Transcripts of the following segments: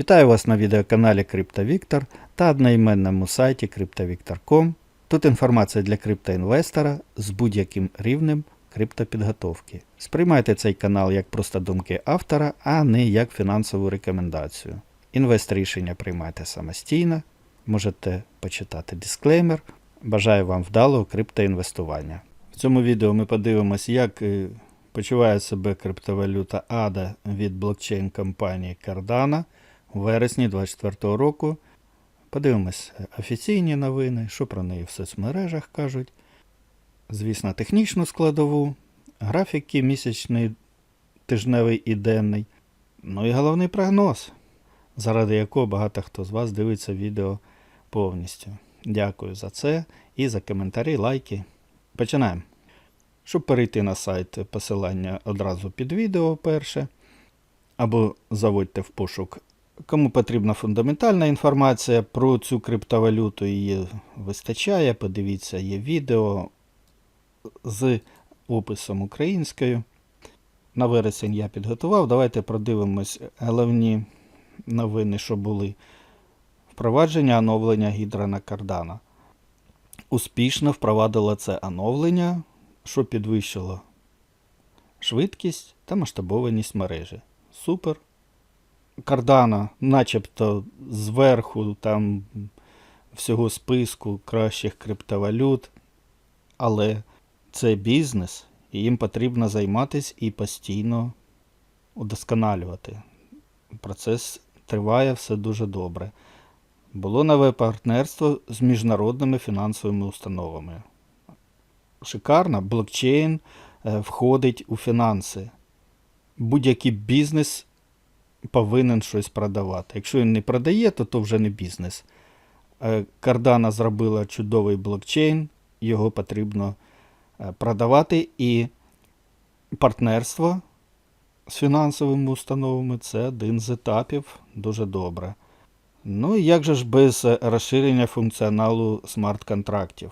Вітаю вас на відеоканалі CryptoVictor та одноіменному сайті CryptoVictor.com. Тут інформація для криптоінвестора з будь-яким рівнем криптопідготовки. Сприймайте цей канал як просто думки автора, а не як фінансову рекомендацію. Інвест рішення приймайте самостійно, можете почитати дисклеймер. Бажаю вам вдалого криптоінвестування. В цьому відео ми подивимось, як е, почуває себе криптовалюта ADA від блокчейн компанії Cardano у вересні 2024 року. Подивимось офіційні новини, що про неї в соцмережах кажуть. Звісно, технічну складову, графіки місячний, тижневий і денний. Ну і головний прогноз, заради якого багато хто з вас дивиться відео повністю. Дякую за це і за коментарі, лайки. Починаємо. Щоб перейти на сайт, посилання одразу під відео перше. Або заводьте в пошук. Кому потрібна фундаментальна інформація про цю криптовалюту, її вистачає. Подивіться, є відео з описом українською. На вересень я підготував. Давайте продивимось головні новини, що були. Впровадження оновлення гідрана Кардана. Успішно впровадило це оновлення, що підвищило швидкість та масштабованість мережі. Супер. Кардана, начебто зверху там всього списку кращих криптовалют, але це бізнес, і їм потрібно займатися і постійно удосконалювати. Процес триває все дуже добре. Було нове партнерство з міжнародними фінансовими установами. Шикарно, блокчейн е, входить у фінанси. Будь-який бізнес повинен щось продавати. Якщо він не продає, то то вже не бізнес. Е, Cardano зробила чудовий блокчейн, його потрібно е, продавати, і партнерство з фінансовими установами це один з етапів дуже добре. Ну і як же ж без е, розширення функціоналу смарт-контрактів?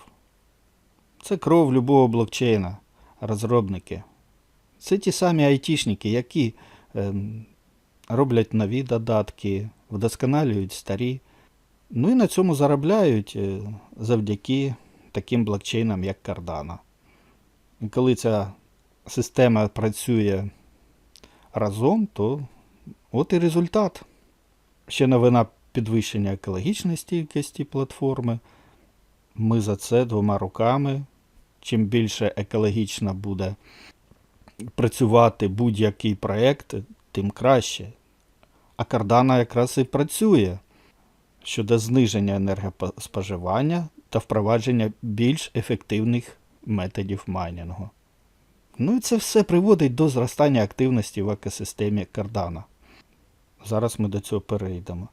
Це кров любого блокчейна, розробники. Це ті самі айтішники, які ем, роблять нові додатки, вдосконалюють старі. Ну і на цьому заробляють е, завдяки таким блокчейнам, як Cardano. І коли ця система працює разом, то от і результат. Ще новина підвищення екологічної стійкості платформи. Ми за це двома руками. Чим більше екологічно буде працювати будь-який проєкт, тим краще. А Cardano якраз і працює щодо зниження енергоспоживання та впровадження більш ефективних методів майнінгу. Ну і це все приводить до зростання активності в екосистемі Cardano. Зараз ми до цього перейдемо.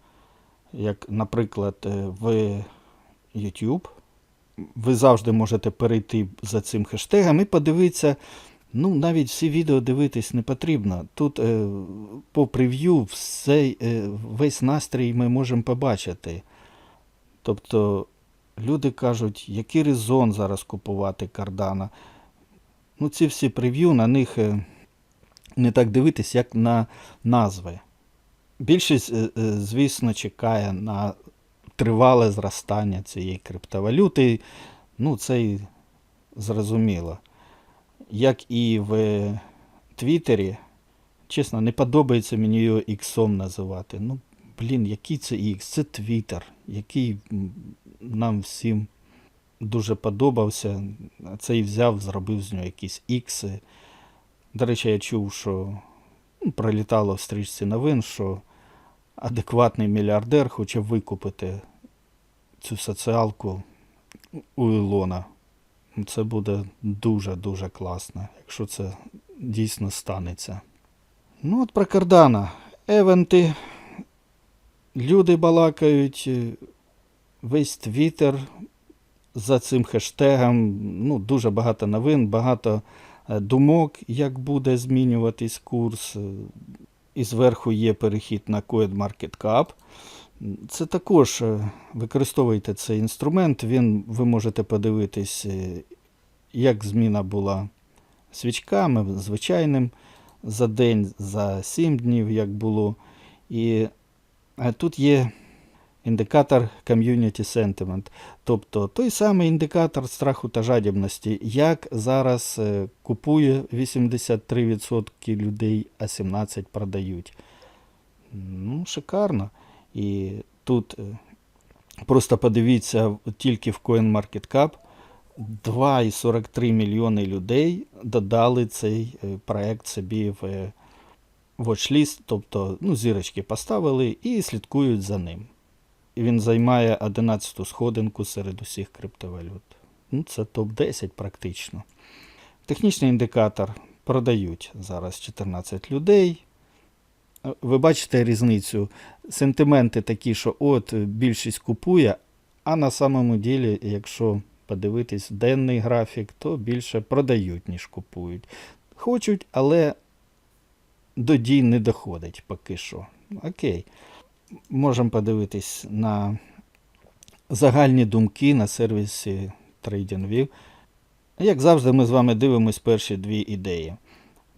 Як, наприклад, е, в YouTube ви завжди можете перейти за цим хештегом і подивитися. Ну, навіть всі відео дивитись не потрібно. Тут е, по прев'ю е, весь настрій ми можемо побачити. Тобто люди кажуть, який резон зараз купувати кардана. Ну, ці всі прев'ю на них е, не так дивитись, як на назви. Більшість, е, е, звісно, чекає на тривале зростання цієї криптовалюти. Ну, це і зрозуміло. Як і в Твіттері, чесно, не подобається мені його іксом називати. Ну, блін, який це ікс? Це Твіттер, який нам всім дуже подобався. Цей взяв, зробив з нього якісь ікси. До речі, я чув, що ну, пролітало в стрічці новин, що адекватний мільярдер хоче викупити цю соціалку у Ілона. Це буде дуже-дуже класно, якщо це дійсно станеться. Ну, от про Кардана. Евенти. Люди балакають, е, весь твіттер за цим хештегом. Ну, дуже багато новин, багато е, думок, як буде змінюватись курс. Е, І зверху є перехід на CoinMarketCap. Це також е, використовуйте цей інструмент. Він, ви можете подивитись, е, як зміна була свічками, звичайним за день, за 7 днів, як було. І А тут є індикатор Community Sentiment, тобто той самий індикатор страху та жадібності, як зараз е, купує 83% людей, а 17% продають. Ну, шикарно. І тут е, просто подивіться тільки в CoinMarketCap 2,43 мільйони людей додали цей е, проект собі в е, watchlist, тобто ну, зірочки поставили і слідкують за ним. І він займає 11-ту сходинку серед усіх криптовалют. Ну, це топ-10 практично. Технічний індикатор продають зараз 14 людей. Ви бачите різницю. Сентименти такі, що от е, більшість купує, а на самому ділі, якщо подивитись денний графік, то більше продають, ніж купують. Хочуть, але до дій не доходить поки що. Окей. Можемо подивитись на загальні думки на сервісі TradingView. Як завжди, ми з вами дивимось перші дві ідеї.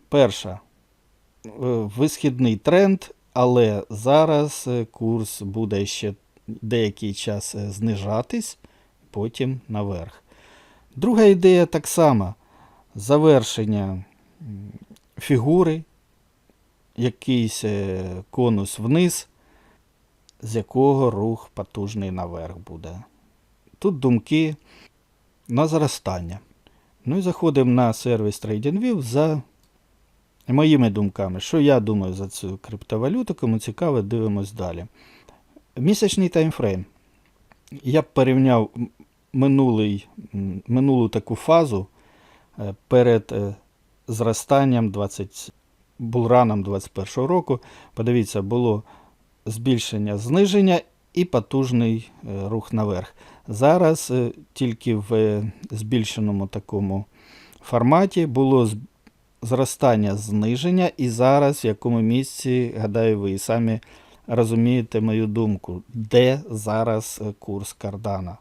Перша е, висхідний тренд, але зараз е, курс буде ще деякий час е, знижатись, потім наверх. Друга ідея так само: завершення фігури, якийсь е, конус вниз, з якого рух потужний наверх буде. Тут думки на зростання. Ну і заходимо на сервіс TradingView за моїми думками. Що я думаю за цю криптовалюту, кому цікаво, дивимось далі. Місячний таймфрейм. Я б порівняв минулий, минулу таку фазу е, перед е, зростанням 20, булраном 21 року. Подивіться, було збільшення, зниження і потужний е, рух наверх. Зараз тільки в збільшеному такому форматі було зростання, зниження, і зараз в якому місці, гадаю, ви і самі розумієте мою думку, де зараз е, курс кардана.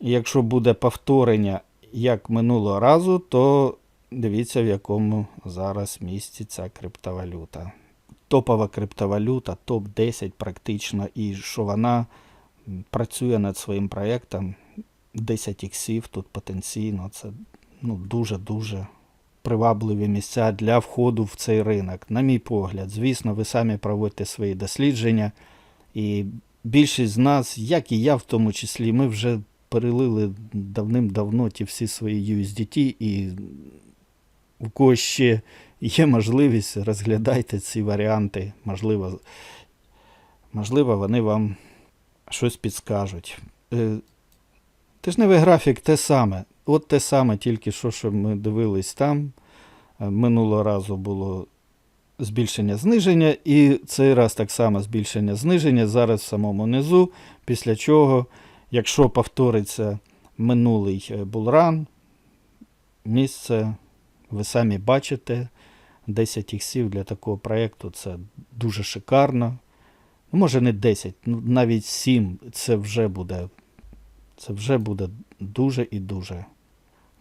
Якщо буде повторення як минулого разу, то дивіться, в якому зараз місці ця криптовалюта. Топова криптовалюта, топ-10 практично, і що вона працює над своїм проєктом. 10 іксів тут потенційно. Це ну, дуже-дуже привабливі місця для входу в цей ринок, на мій погляд. Звісно, ви самі проводите свої дослідження. І більшість з нас, як і я в тому числі, ми вже перелили давним-давно ті всі свої USDT, і у кого ще є можливість, розглядайте ці варіанти. Можливо, можливо вони вам щось підскажуть. Е, Тижневий графік те саме. От те саме, тільки що, що ми дивились там. Е, Минулого разу було збільшення зниження, і цей раз так само збільшення зниження. Зараз в самому низу, після чого, якщо повториться минулий е, булран, місце ви самі бачите. 10 іксів для такого проєкту це дуже шикарно. Ну, може не 10, ну навіть 7 це вже буде. Це вже буде дуже і дуже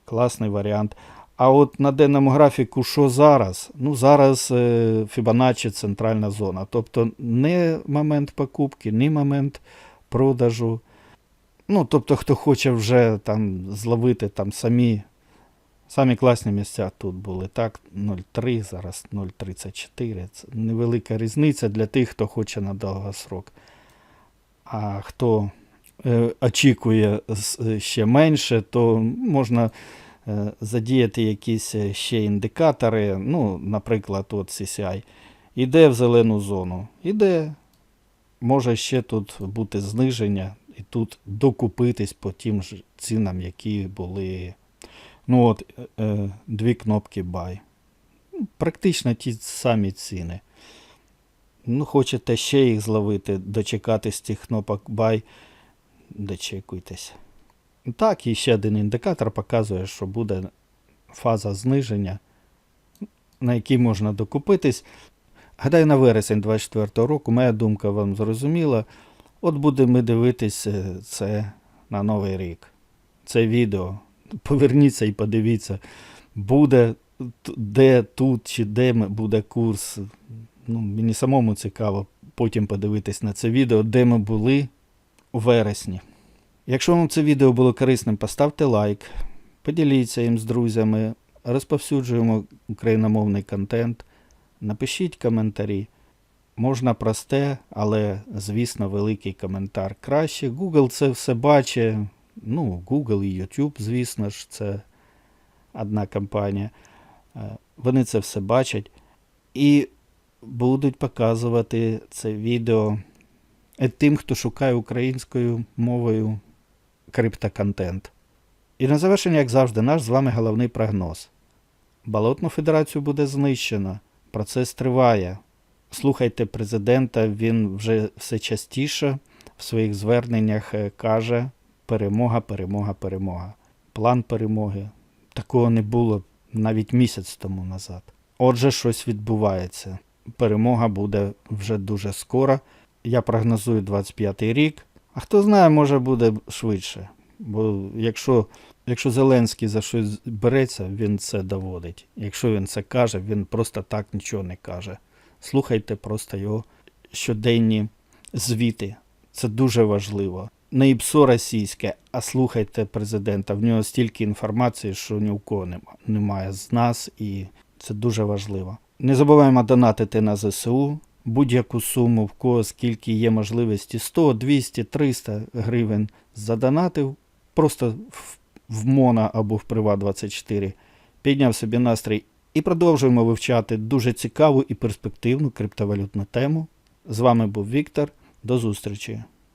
класний варіант. А от на денному графіку, що зараз? Ну, зараз е, Fibonacci центральна зона. Тобто не момент покупки, ні момент продажу. Ну, тобто, хто хоче вже там зловити там самі, самі класні місця тут були. Так, 0,3, зараз 0,34. Це невелика різниця для тих, хто хоче на довгосрок. А хто е, очікує е, ще менше, то можна е, задіяти якісь е, ще індикатори. Ну, наприклад, от CCI. Іде в зелену зону. Іде. Може ще тут бути зниження, і тут докупитись по тим ж цінам, які були. Ну от, е, е, дві кнопки Buy. Ну, Практично ті самі ціни. Ну, хочете ще їх зловити, дочекатись тих кнопок Buy, дочекуйтесь. Так, і ще один індикатор показує, що буде фаза зниження, на якій можна докупитись. Гадаю, на вересень 24 року, моя думка вам зрозуміла. От будемо дивитись е, це на Новий рік. Це відео. Поверніться і подивіться, буде де тут чи де буде курс. Ну, мені самому цікаво потім подивитись на це відео, де ми були вересні. Якщо вам це відео було корисним, поставте лайк, поділіться їм з друзями, розповсюджуємо україномовний контент, напишіть коментарі. Можна просте, але, звісно, великий коментар краще. Google це все бачить. Ну, Google і YouTube, звісно ж, це одна компанія. Е, Вони це все бачать і будуть показувати це відео тим, хто шукає українською мовою криптоконтент. І на завершення, як завжди, наш з вами головний прогноз. Болотну федерацію буде знищено. Процес триває. Слухайте президента, він вже все частіше в своїх зверненнях е, каже: перемога, перемога, перемога. План перемоги. Такого не було навіть місяць тому назад. Отже, щось відбувається. Перемога буде вже дуже скоро. Я прогнозую 25-й рік. А хто знає, може буде швидше. Бо якщо, якщо Зеленський за щось береться, він це доводить. Якщо він це каже, він просто так нічого не каже. Слухайте просто його щоденні звіти. Це дуже важливо. Не ІПСО російське, а слухайте президента. В нього стільки інформації, що ні у кого нема- немає з нас, і це дуже важливо. Не забуваємо донатити на ЗСУ. Будь-яку суму, в кого скільки є можливості 100, 200, 300 гривень задонатив, просто в, Мона або в Приват24, підняв собі настрій і продовжуємо вивчати дуже цікаву і перспективну криптовалютну тему. З вами був Віктор. До зустрічі!